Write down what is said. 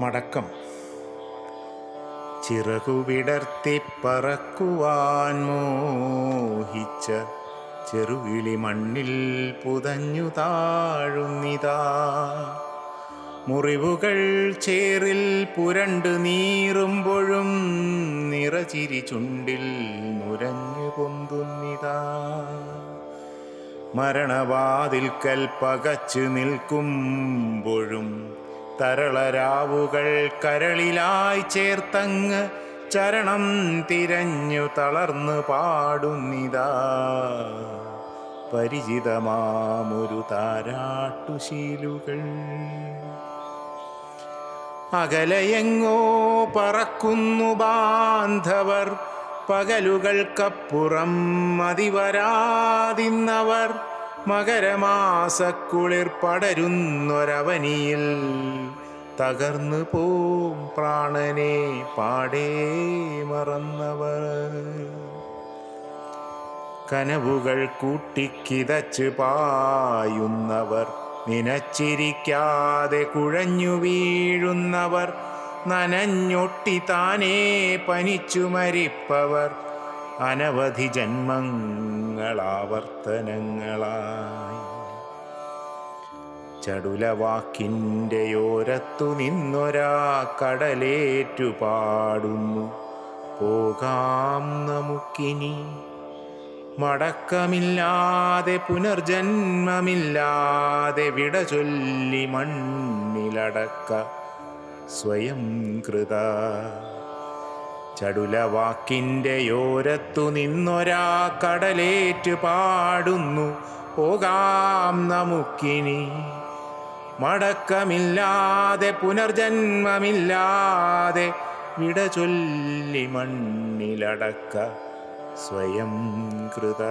മടക്കം. ചിറകുവിടർത്തി പറക്കുവാൻ മോഹിച്ച ചെറുകിളി മണ്ണിൽ പുതഞ്ഞു താഴുന്നിതാ. മുറിവുകൾ ചേറിൽ പുരണ്ടു നീറുമ്പോഴും നിറചിരി ചുണ്ടിൽ നുരഞ്ഞു പൊന്തുന്നിതാ. മരണവാതിൽക്കൽ പകച്ചു നിൽക്കുമ്പോഴും തരളരാവുകൾ കരളിലായി ചേർത്തങ്ങ് ചരണം തിരഞ്ഞു തളർന്നു പാടുന്നിതാ. പരിചിതമാമൊരു താരാട്ടുശീലുകൾ. അകലയെങ്ങോ പറക്കുന്നു ബാന്ധവർ പകലുകൾക്കപ്പുറം മതിവരാതിന്നവർ മകരമാസക്കുളിർ പടരുന്നൊരവനിയിൽ തകർന്നു പോം പ്രാണനെ പാടേ മറന്നവർ. കനവുകൾ കൂട്ടിക്കിതച്ച് പായുന്നവർ നിനച്ചിരിക്കാതെ കുഴഞ്ഞു വീഴുന്നവർ നനഞ്ഞൊട്ടി താനേ പനിച്ചു മരിപ്പവർ അനവധി ജന്മങ്ങളാവർത്തനങ്ങളായി. ചടുലവാക്കിന്റെ ഓരത്തു നിന്നൊരാ കടലേറ്റു പാടുന്നു. പോകാം നമുക്കിനി. മടക്കമില്ലാതെ പുനർജന്മമില്ലാതെ വിട ചൊല്ലി മണ്ണിലടക്ക സ്വയം കൃത ചടുലവാക്കിന്റെ യോരത്തു നിന്നൊരാ കടലേറ്റ് പാടുന്നു. പോകാം നമുക്കിനി. മടക്കമില്ലാതെ പുനർജന്മമില്ലാതെ വിട ചൊല്ലി മണ്ണിലടക്ക സ്വയം കൃത